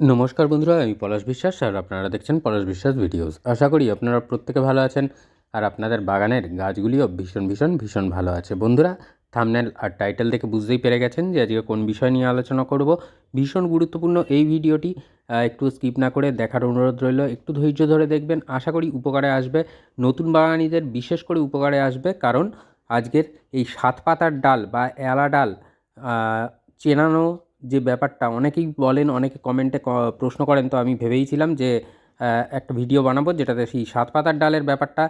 নমস্কার বন্ধুরা, আমি পলাশ বিশ্বাস আর আপনারা দেখছেন পলাশ বিশ্বাস ভিডিওস। আশা করি আপনারা প্রত্যেকে ভালো আছেন আর আপনাদের বাগানের গাছগুলিও ভীষণ ভীষণ ভীষণ ভালো আছে। বন্ধুরা থামনেল আর টাইটেল দেখে বুঝতেই পেরে গেছেন যে আজকে কোন বিষয় নিয়ে আলোচনা করব। ভীষণ গুরুত্বপূর্ণ এই ভিডিওটি একটু স্কিপ না করে দেখার অনুরোধ রইল, একটু ধৈর্য ধরে দেখবেন। আশা করি উপকারে আসবে। নতুন বাগানিদের বিশেষ করে উপকারে আসবে কারণ আজকের এই সাত পাতার ডাল বা এলা ডাল চেনানো যে ব্যাপারটা অনেকেই বলেন, অনেকে কমেন্টে প্রশ্ন করেন। তো আমি ভেবেইছিলাম যে একটা ভিডিও বানাবো যেটাতে সেই সাত পাতার ডালের ব্যাপারটা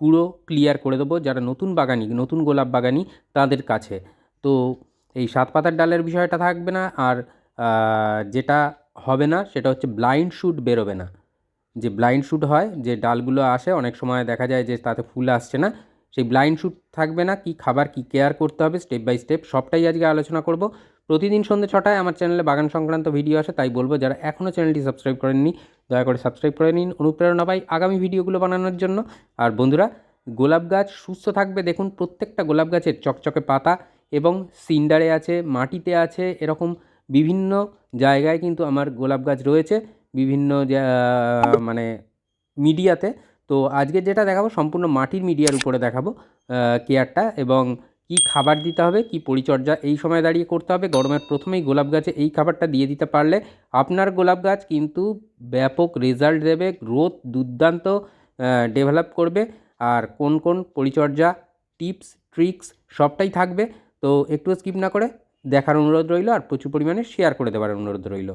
পুরো ক্লিয়ার করে দেবো যারা নতুন বাগানি, নতুন গোলাপ বাগানি তাদের কাছে। তো এই সাত পাতার ডালের বিষয়টা থাকবে না আর যেটা হবে না সেটা হচ্ছে ব্লাইন্ড শ্যুট বেরোবে না। যে ব্লাইন্ড শ্যুট হয়, যে ডালগুলো আসে, অনেক সময় দেখা যায় যে তাতে ফুল আসছে না। সেই ব্লাইন্ড শ্যুট থাকবে না, কি খাবার, কি কেয়ার করতে হবে স্টেপ বাই স্টেপ সবটাই আজকে আলোচনা করব। প্রতিদিন সন্ধ্যে ছটায় আমার চ্যানেলে বাগান সংক্রান্ত ভিডিও আসে, তাই বলব যারা এখনও চ্যানেলটি সাবস্ক্রাইব করেননি, দয়া করে সাবস্ক্রাইব করে নিন। অনুপ্রেরণা পাই আগামী ভিডিওগুলো বানানোর জন্য। আর বন্ধুরা, গোলাপ গাছ সুস্থ থাকবে দেখুন, প্রত্যেকটা গোলাপ গাছের চকচকে পাতা এবং সিন্ডারে আছে, মাটিতে আছে, এরকম বিভিন্ন জায়গায় কিন্তু আমার গোলাপ গাছ রয়েছে, বিভিন্ন মানে মিডিয়াতে। তো আজকে যেটা দেখাবো, সম্পূর্ণ মাটির মিডিয়ার উপরে দেখাবো কেয়ারটা এবং কি খাবার দিতে হবে, কি পরিচর্যা এই সময় দাঁড়িয়ে করতে হবে। গরমের প্রথমেই গোলাপ গাছে এই খাবারটা দিয়ে দিতে পারলে আপনার গোলাপ গাছ কিন্তু ব্যাপক রেজাল্ট দেবে গ্রোথ দুর্দান্ত ডেভেলপ করবে। আর কোন কোন পরিচর্যা টিপস ট্রিক্স সবটাই থাকবে। তো একটু স্কিপ না করে দেখার অনুরোধ রইল আর প্রচুর পরিমাণে শেয়ার করে দেওয়ার অনুরোধ রইল।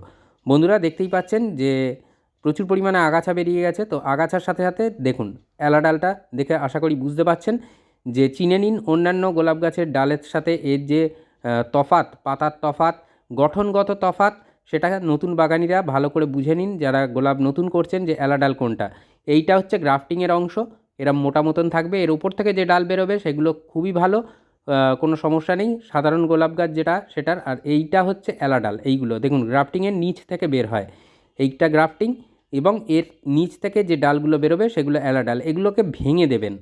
বন্ধুরা দেখতেই পাচ্ছেন যে প্রচুর পরিমাণে আগাছা বেরিয়ে গেছে। তো আগাছার সাথে সাথে দেখুন এলা ডালটা দেখে আশা করি বুঝতে পাচ্ছেন যে চিনে নিন অন্যান্য গোলাপ গাছের ডালের সাথে এর যে তফাত পাতার তফাত গঠনগত তফাত সেটা নতুন বাগানিরা ভালো করে বুঝে নিন যারা গোলাপ নতুন করছেন যে এলা ডাল কোনটা। এইটা হচ্ছে গ্রাফটিংয়ের অংশ, এরা মোটা মতন থাকবে, এর উপর থেকে যে ডাল বেরোবে সেগুলো খুবই ভালো কোনো সমস্যা নেই, সাধারণ গোলাপ গাছ যেটা সেটার, আর এইটা হচ্ছে এলা ডাল এইগুলো, দেখুন গ্রাফটিংয়ের নিচ থেকে বের হয়, এইটা গ্রাফটিং এবং এর নিচ থেকে যে ডালগুলো বেরোবে সেগুলো এলা ডাল এগুলোকে ভেঙে দেবেন।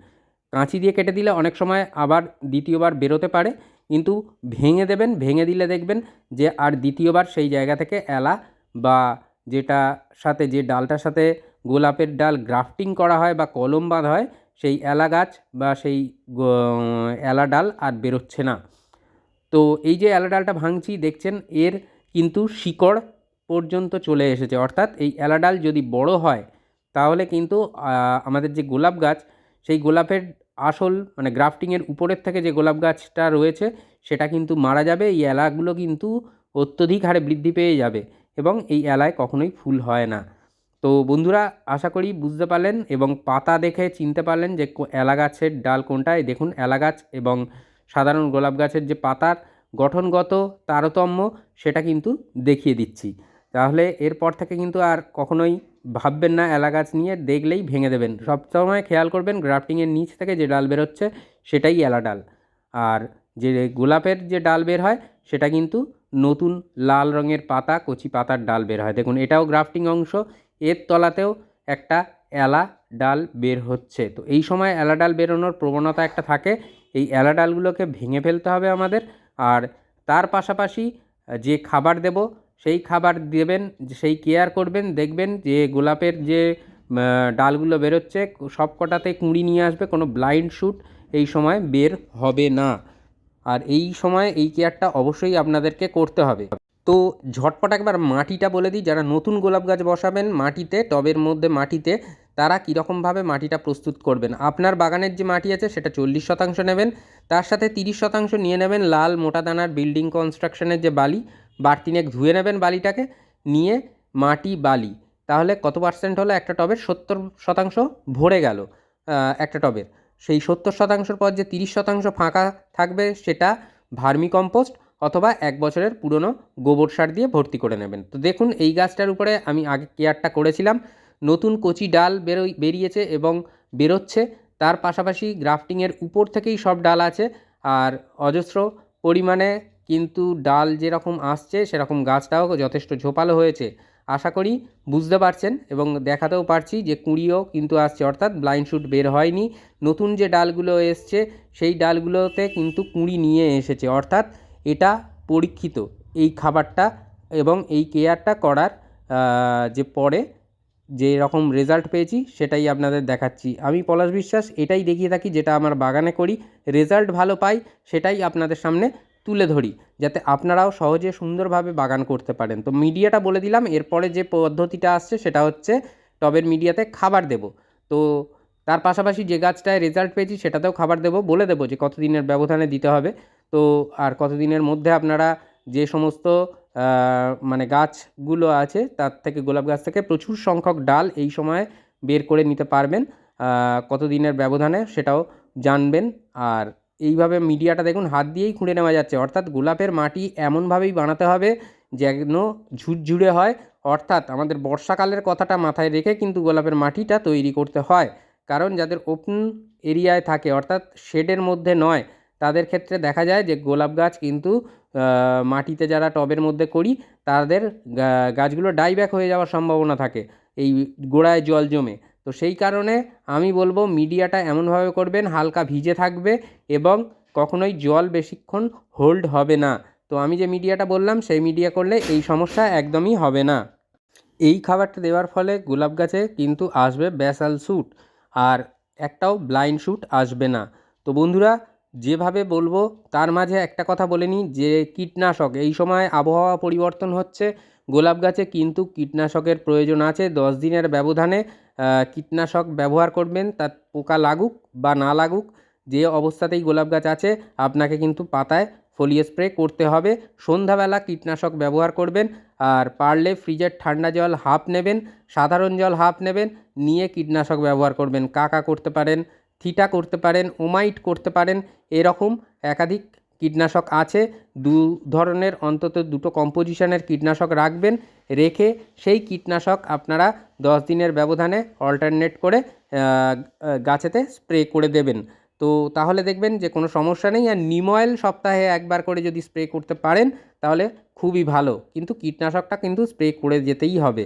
কাঁচি দিয়ে কেটে দিলে অনেক সময় আবার দ্বিতীয়বার বেরোতে পারে, কিন্তু ভেঙে দেবেন, ভেঙে দিলে দেখবেন যে আর দ্বিতীয়বার সেই জায়গা থেকে এলা বা যেটা সাথে, যে ডালটার সাথে গোলাপের ডাল গ্রাফটিং করা হয় বা কলম বাঁধা হয়, সেই এলা গাছ বা সেই এলা ডাল আর বেরোচ্ছে না। তো এই যে এলা ডালটা ভাঙছি, দেখছেন এর কিন্তু শিকড় পর্যন্ত চলে এসেছে। অর্থাৎ এই এলা ডাল যদি বড় হয়, তাহলে কিন্তু আমাদের যে গোলাপ গাছ, সেই গোলাপের আসল মানে গ্রাফটিংয়ের উপরের থেকে যে গোলাপ গাছটা রয়েছে, সেটা কিন্তু মারা যাবে। এই এলাগুলো কিন্তু অত্যধিক হারে বৃদ্ধি পেয়ে যাবে এবং এই এলায় কখনোই ফুল হয় না। তো বন্ধুরা, আশা করি বুঝতে পারলেন এবং পাতা দেখে চিনতে পারলেন যে এলা গাছের ডাল কোনটায় দেখুন, এলা গাছ এবং সাধারণ গোলাপ গাছের যে পাতার গঠনগত তারতম্য, সেটা কিন্তু দেখিয়ে দিচ্ছি। তাহলে এরপর থেকে কিন্তু আর কখনোই ভাববেন না এলা গাছ নিয়ে, দেখলেই ভেঙে দেবেন। সবসময় খেয়াল করবেন, গ্রাফটিংয়ের নিচ থেকে যে ডাল বেরোচ্ছে সেটাই এলা ডাল। আর যে গোলাপের যে ডাল বের হয় সেটা কিন্তু নতুন লাল রঙের পাতা, কচি পাতার ডাল বের হয়। দেখুন, এটাও গ্রাফটিং অংশ, এর তলাতেও একটা এলা ডাল বের হচ্ছে। তো এই সময় এলা ডাল বেরোনোর প্রবণতা একটা থাকে, এই এলা ডালগুলোকে ভেঙে ফেলতে হবে আমাদের। আর তার পাশাপাশি যে খাবার দেব সেই খাবার দেবেন, সেই কেয়ার করবেন, দেখবেন যে গোলাপের যে ডালগুলো বেরোচ্ছে, সব কটাতে কুঁড়ি নিয়ে আসবে, কোনো ব্লাইন্ড শ্যুট এই সময় বের হবে না। আর এই সময় এই কেয়ারটা অবশ্যই আপনাদেরকে করতে হবে। তো ঝটপট একবার মাটিটা বলে দিই, যারা নতুন গোলাপ গাছ বসাবেন মাটিতে, টবের মধ্যে মাটিতে, তারা কীরকমভাবে মাটিটা প্রস্তুত করবেন? আপনার বাগানের যে মাটি আছে, সেটা চল্লিশ শতাংশ নেবেন, তার সাথে তিরিশ শতাংশ নিয়ে নেবেন লাল মোটা দানার বিল্ডিং কনস্ট্রাকশনের যে বালি বারতিনেক ধুয়ে নেবেন বালিটাকে, নিয়ে মাটি, বালি। তাহলে কত পার্সেন্ট হলো একটা টবের? সত্তর শতাংশ ভরে গেল একটা টবের। সেই সত্তর শতাংশের পর যে তিরিশ শতাংশ ফাঁকা থাকবে, সেটা ভার্মি কম্পোস্ট অথবা এক বছরের পুরনো গোবর সার দিয়ে ভর্তি করে নেবেন। তো দেখুন, এই গাছটার উপরে আমি আগে কেয়ারটা করেছিলাম। নতুন কচি ডাল বেরোই, বেরিয়েছে এবং বেরোচ্ছে। তার পাশাপাশি গ্রাফটিংয়ের উপর থেকেই সব ডাল আছে। আর অজস্র পরিমাণে কিন্তু ডাল যেরকম আসছে, সেরকম গাছটাও যথেষ্ট ঝোপালো হয়েছে। আশা করি বুঝতে পারছেন এবং দেখাতেও পারছি যে কুঁড়িও কিন্তু আসছে, অর্থাৎ ব্লাইন্ড শ্যুট বের হয়নি। নতুন যে ডালগুলো এসছে, সেই ডালগুলোতে কিন্তু কুঁড়ি নিয়ে এসেছে, অর্থাৎ এটা পরীক্ষিত। এই খাবারটা এবং এই কেয়ারটা করার যে পরে যে রকম রেজাল্ট পেয়েছি, সেটাই আপনাদের দেখাচ্ছি। আমি পলাশ বিশ্বাস, এটাই দেখিয়ে থাকি, যেটা আমার বাগানে করি। রেজাল্ট ভালো পাই, সেটাই আপনাদের সামনে তুলে ধরি যাতে আপনারাও সহজে সুন্দরভাবে বাগান করতে পারেন। তো মিডিয়াটা বলে দিলাম এরপরে যে পদ্ধতিটা আসছে সেটা হচ্ছে টবের মিডিয়াতে খাবার দেব। তো তার পাশাপাশি যে গাছটায় রেজাল্ট পেয়েছি সেটাতেও খাবার দেবো বলে দেবো যে কত দিনের ব্যবধানে দিতে হবে। তো আর কতদিনের মধ্যে আপনারা যে সমস্ত মানে গাছগুলো আছে তার থেকে গোলাপ গাছ থেকে প্রচুর সংখ্যক ডাল এই সময়ে বের করে নিতে পারবেন। আহ, কত দিনের ব্যবধানে সেটাও জানবেন। আর এইভাবে মিডিয়াটা দেখুন, হাত দিয়েই খুঁড়ে নেওয়া যাচ্ছে। অর্থাৎ গোলাপের মাটি এমনভাবেই বানাতে হবে যেন ঝুরঝুরে হয়। অর্থাৎ আমাদের বর্ষাকালের কথাটা মাথায় রেখে কিন্তু গোলাপের মাটিটা তৈরি করতে হয়। কারণ যাদের ওপেন এরিয়ায় থাকে, অর্থাৎ শেডের মধ্যে নয়, তাদের ক্ষেত্রে দেখা যায় যে গোলাপ গাছ কিন্তু মাটিতে যারা টবের মধ্যে করি, তাদের গাছগুলো ডাইব্যাক হয়ে যাওয়ার সম্ভাবনা থাকে। এই গোড়ায় জল জমে। তো সেই কারণে আমি বলব মিডিয়াটা এমনভাবে করবেন, হালকা ভিজে থাকবে এবং কখনোই জল বেশিক্ষণ হোল্ড হবে না। তো আমি যে মিডিয়াটা বললাম, সেই মিডিয়া করলে এই সমস্যা একদমই হবে না। এই খাবারটা দেওয়ার ফলে গোলাপ গাছে কিন্তু আসবে ব্যাসাল শ্যুট আর একটাও ব্লাইন্ড শ্যুট আসবে না। তো বন্ধুরা, যেভাবে বলব, তার মাঝে একটা কথা বলে নিই যে কীটনাশক, এই সময় আবহাওয়া পরিবর্তন হচ্ছে। গোলাপ গাছে কিন্তু কীটনাশকের প্রয়োজন আছে। দশ দিনের ব্যবধানে কীটনাশক ব্যবহার করবেন, তার পোকা লাগুক বা না লাগুক, যে অবস্থাতেই গোলাপ গাছ আছে, আপনাকে কিন্তু পাতায় ফলিয়ে স্প্রে করতে হবে। সন্ধ্যাবেলা কীটনাশক ব্যবহার করবেন, আর পারলে ফ্রিজের ঠান্ডা জল হাফ নেবেন, সাধারণ জল হাফ নেবেন, নিয়ে কীটনাশক ব্যবহার করবেন। কাকা করতে পারেন, থিটা করতে পারেন, ওমাইট করতে পারেন, এরকম একাধিক কীটনাশক আছে, দু ধরনের, অন্তত দুটো কম্পোজিশনের কীটনাশক রাখবেন, রেখে সেই কীটনাশক আপনারা দশ দিনের ব্যবধানে অল্টারনেট করে গাছেতে স্প্রে করে দেবেন। তো তাহলে দেখবেন যে কোনো সমস্যা নেই, আর নিম অয়েল সপ্তাহে একবার করে যদি স্প্রে করতে পারেন, তাহলে খুবই ভালো। কিন্তু কীটনাশকটা কিন্তু স্প্রে করে যেতেই হবে।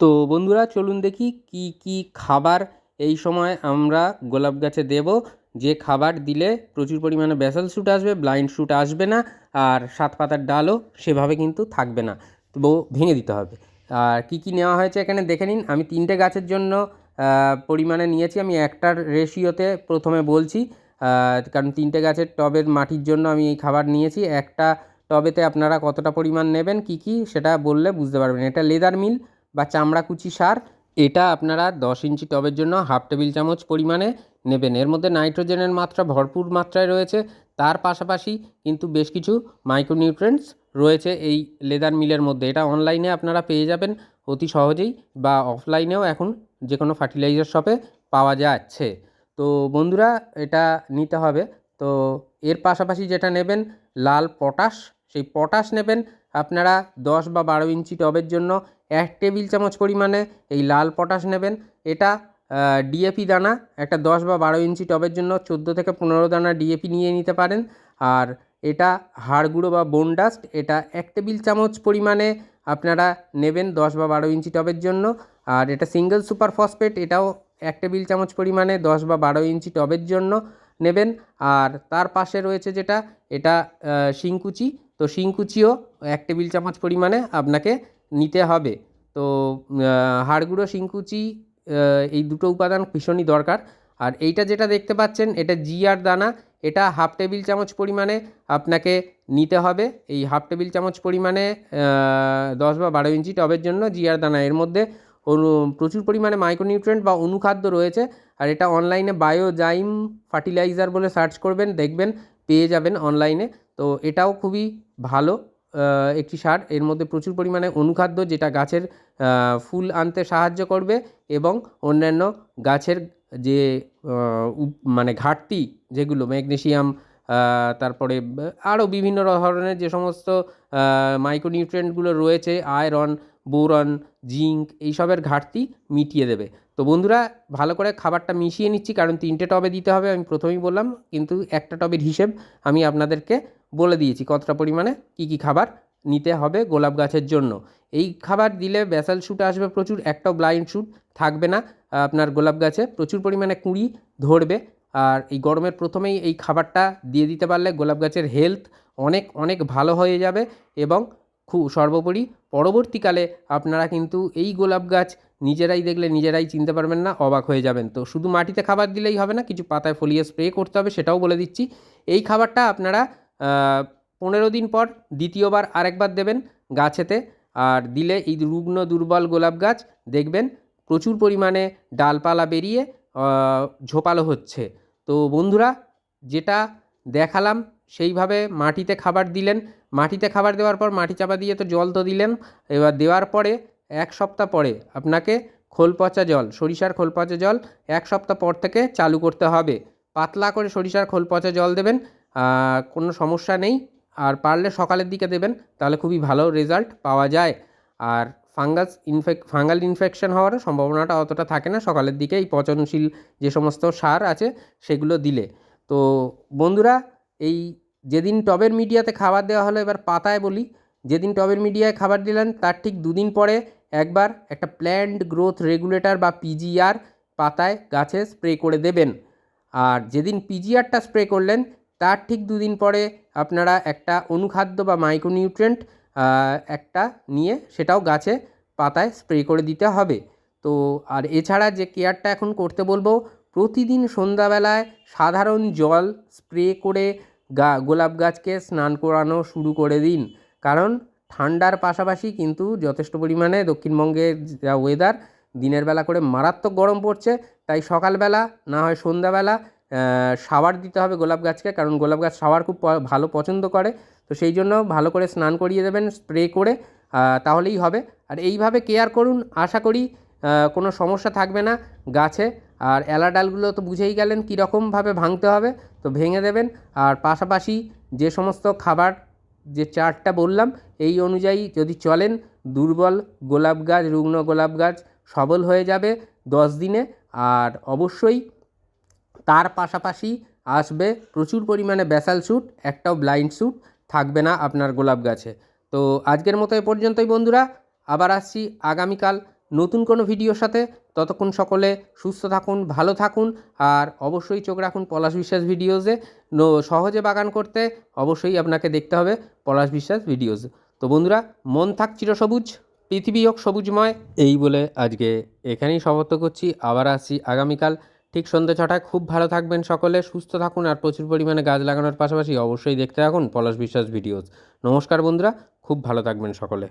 তো বন্ধুরা, চলুন দেখি কি কি খাবার এই সময় আমরা গোলাপ গাছে দেব। যে খাবার দিলে প্রচুর পরিমাণে ব্যাসাল শ্যুট আসবে, ব্লাইন্ড শ্যুট আসবে না, আর সাত পাতার ডালও সেভাবে কিন্তু থাকবে না। তো ভেঙে দিতে হবে। আর কী কী নেওয়া হয়েছে এখানে দেখে নিন। আমি তিনটে গাছের জন্য পরিমাণে নিয়েছি। আমি একটার রেশিওতে প্রথমে বলছি কারণ তিনটে গাছের টবের মাটির জন্য আমি এই খাবার নিয়েছি। একটা টবেতে আপনারা কতটা পরিমাণ নেবেন, কি কি সেটা বললে বুঝতে পারবেন। এটা লেদার মিল বা চামড়া কুচি সার। এটা আপনারা দশ ইঞ্চি টবের জন্য হাফ টেবিল চামচ পরিমাণে নেবেন। এর মধ্যে নাইট্রোজেনের মাত্রা ভরপুর মাত্রায় রয়েছে। তার পাশাপাশি কিন্তু বেশ কিছু মাইক্রোনিউট্রেন্টস রয়েছে এই লেদার মিলের মধ্যে। এটা অনলাইনে আপনারা পেয়ে যাবেন। অতি সহজেই বা অফলাইনেও এখন যে কোনো ফার্টিলাইজার শপে পাওয়া যাচ্ছে। তো বন্ধুরা, এটা নিতে হবে। তো এর পাশাপাশি যেটা নেবেন, লাল পটাশ। সেই পটাশ নেবেন আপনারা দশ বা বারো ইঞ্চি টবের জন্য। এক টেবিল চামচ পরিমাণে এই লাল পটাশ নেবেন। এটা ডিএপি দানা, একটা দশ বা বারো ইঞ্চি টবের জন্য চোদ্দ থেকে পনেরো দানা ডিএপি নিয়ে নিতে পারেন। আর এটা হাড় গুঁড়ো বা বোন ডাস্ট এটা এক টেবিল চামচ পরিমাণে আপনারা নেবেন দশ বা বারো ইঞ্চি টবের জন্য। আর এটা সিঙ্গেল সুপার ফসফেট এটাও এক টেবিল চামচ পরিমাণে দশ বা বারো ইঞ্চি টবের জন্য নেবেন। আর তার পাশে রয়েছে যেটা, এটা শিংকুচি। তো শিংকুচিও এক টেবিল চামচ পরিমাণে আপনাকে নিতে হবে। তো হাড়গুঁড়ো শিংকুচি এই দুটো উপাদান ভীষণই দরকার। আর এইটা যেটা দেখতে পাচ্ছেন, এটা জিআর দানা, এটা হাফ টেবিল চামচ পরিমাণে আপনাকে নিতে হবে। এই হাফ টেবিল চামচ পরিমাণে দশ বা বারো ইঞ্চি টবের জন্য জিআর দানা। এর মধ্যে অনু প্রচুর পরিমাণে মাইক্রোনিউট্রেন্ট বা অনুখাদ্য রয়েছে। আর এটা অনলাইনে বায়োজাইম ফার্টিলাইজার বলে সার্চ করবেন, দেখবেন, পেয়ে যাবেন অনলাইনে তো এটাও খুবই ভালো। একটি সার, এর মধ্যে প্রচুর পরিমাণে অনুখাদ্য যেটা গাছের ফুল আনতে সাহায্য করবে এবং অন্যান্য গাছের যে মানে ঘাটতি যেগুলো, ম্যাগনেসিয়াম তারপরে আরও বিভিন্ন ধরনের যে সমস্ত মাইক্রোনিউট্রিয়েন্টগুলো রয়েছে, আয়রন, বোরন, জিঙ্ক, এইসবের ঘাটতি মিটিয়ে দেবে। তো বন্ধুরা, ভালো করে খাবারটা মিশিয়ে নিচ্ছি, কারণ তিনটে টবে দিতে হবে, আমি প্রথমেই বললাম, কিন্তু একটা টবের হিসেব আমি আপনাদেরকে বলে দিয়েছি কতটা পরিমাণে, কী কী খাবার নিতে হবে গোলাপ গাছের জন্য। এই খাবার দিলে ব্যাসাল শ্যুট আসবে প্রচুর, একটাও ব্লাইন্ড শ্যুট থাকবে না। আপনার গোলাপ গাছে প্রচুর পরিমাণে কুঁড়ি ধরবে। আর এই গরমের প্রথমেই এই খাবারটা দিয়ে দিতে পারলে গোলাপ গাছের হেলথ অনেক অনেক ভালো হয়ে যাবে এবং খুব সর্বোপরি পরবর্তীকালে আপনারা কিন্তু এই গোলাপ গাছ নিজেরাই দেখলে নিজেরাই চিনতে পারবেন না, অবাক হয়ে যাবেন। তো শুধু মাটিতে খাবার দিলেই হবে না, কিছু পাতায় ফলিয়ে স্প্রে করতে হবে সেটাও বলে দিচ্ছি। এই খাবারটা আপনারা পনেরো দিন পর দ্বিতীয়বার আরেকবার দেবেন গাছেতে, আর দিলে এই রুগ্ন দুর্বল গোলাপ গাছ দেখবেন প্রচুর পরিমাণে ডালপালা বেরিয়ে ঝোপালো হচ্ছে। তো বন্ধুরা, যেটা দেখালাম, সেইভাবে মাটিতে খাবার দিলেন। মাটিতে খাবার দেওয়ার পর মাটি চাপা দিয়ে তো জল তো দিলেন। এবার দেওয়ার পরে এক সপ্তাহ পরে আপনাকে খোল পচা জল, সরিষার খোল পচা জল এক সপ্তাহ পর থেকে চালু করতে হবে। পাতলা করে সরিষার খোল পচা জল দেবেন কোনো সমস্যা নেই। আর পারলে সকালের দিকে দেবেন, তাহলে খুবই ভালো রেজাল্ট পাওয়া যায়। আর ফাঙ্গাস ইনফেক ফাঙ্গাল ইনফেকশন হওয়ার সম্ভাবনাটা অতটা থাকে না। সকালের দিকে এই পচনশীল যে সমস্ত সার আছে, সেগুলো দিলে। তো বন্ধুরা, এই যেদিন টবের মিডিয়াতে খাবার দেওয়া হলো, এবার পাতায় বলি। যেদিন টবের মিডিয়ায় খাবার দিলেন, তার ঠিক দুদিন পরে একবার একটা প্ল্যান্ট গ্রোথ রেগুলেটর বা পিজিআর পাতায় গাছে স্প্রে করে দেবেন। আর যেদিন পিজিআরটা স্প্রে করলেন তার ঠিক দুদিন পরে আপনারা একটা অনুখাদ্য বা মাইক্রোনিউট্রেন্ট একটা নিয়ে সেটাও গাছে পাতায় স্প্রে করে দিতে হবে। তো আর এছাড়া যে কেয়ারটা এখন করতে বলব, প্রতিদিন সন্ধ্যাবেলায় সাধারণ জল স্প্রে করে গা, গোলাপ গাছকে স্নান করানো শুরু করে দিন। কারণ ঠান্ডার পাশাপাশি কিন্তু যথেষ্ট পরিমাণে দক্ষিণবঙ্গের যা ওয়েদার দিনের বেলা করে মারাত্মক গরম পড়ছে। তাই সকালবেলা, না হয় সন্ধ্যাবেলা শাওয়ার দিতে হবে গোলাপ গাছকে, কারণ গোলাপ গাছ শাওয়ার খুব ভালো পছন্দ করে। তো সেই জন্য ভালো করে স্নান করিয়ে দেবেন, স্প্রে করে তাহলেই হবে। আর এইভাবে কেয়ার করুন, আশা করি কোনো সমস্যা থাকবে না গাছে। আর এলা ডালগুলো তো বুঝেই গেলেন কীরকমভাবে ভাঙতে হবে, তো ভেঙে দেবেন। আর পাশাপাশি যে সমস্ত খাবার, যে চার্টটা বললাম, এই অনুযায়ী যদি চলেন, দুর্বল গোলাপ গাছ, রুগ্ন গোলাপ গাছ সবল হয়ে যাবে দশ দিনে। আর অবশ্যই তার পাশাপাশি আসবে প্রচুর পরিমাণে ব্যাসাল স্যুট, একটাও ব্লাইন্ড স্যুট, থাকবে না আপনার গোলাপ গাছে। তো আজকের মতো এ পর্যন্তই বন্ধুরা, আবার আসছি আগামীকাল নতুন কোনো ভিডিওর সাথে। ততক্ষণ সকলে সুস্থ থাকুন, ভালো থাকুন, আর অবশ্যই চোখ রাখুন পলাশ বিশ্বাস ভিডিওসে নো, সহজে বাগান করতে অবশ্যই আপনাকে দেখতে হবে পলাশ বিশ্বাস ভিডিওস তো বন্ধুরা, মন থাক চিরসবুজ, পৃথিবী হোক সবুজময়। এই বলে আজকে এখানেই সমাপ্ত করছি, আবার আসছি আগামীকাল। ঠিক সন্ধ্যে ছটায় খুব ভালো থাকবেন সকলে, সুস্থ থাকুন আর প্রচুর পরিমাণে গাছ লাগানোর পাশাপাশি অবশ্যই দেখতে থাকুন পলাশ বিশ্বাস ভিডিওস। নমস্কার বন্ধুরা, খুব ভালো থাকবেন সকলে।